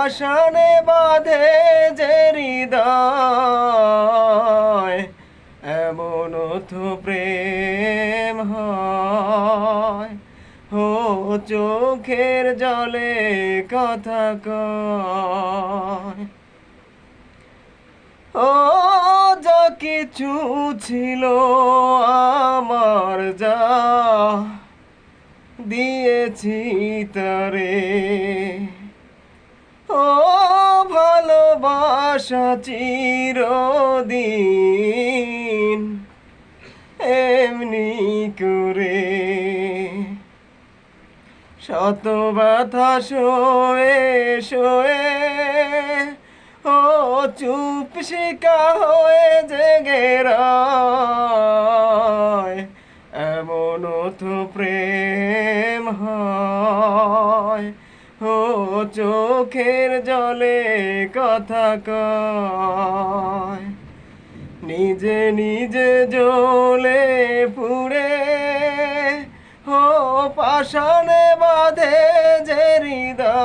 পাষাণে বাঁধে যে হৃদয়, এমন তো প্রেম হয়। ও চোখের জলে কথা কয়। ও, যা কিছু ছিল আমার যা দিয়েছি তারে। ভালোবাসা চিরদিন এমনি করে শত ব্যথা শোয়ে শোয়ে ও চুপ শিকা হয়ে জেগে এমন তো প্রেম হয়। চোখের জলে কথা কয়। নিজে নিজে জ্বলে পুড়ে হো পাষাণে বাঁধে যে হৃদয়,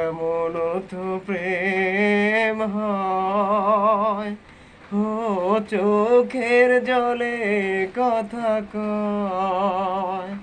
এমন তো প্রেম হয়। ও চোখের জলে কথা কয়।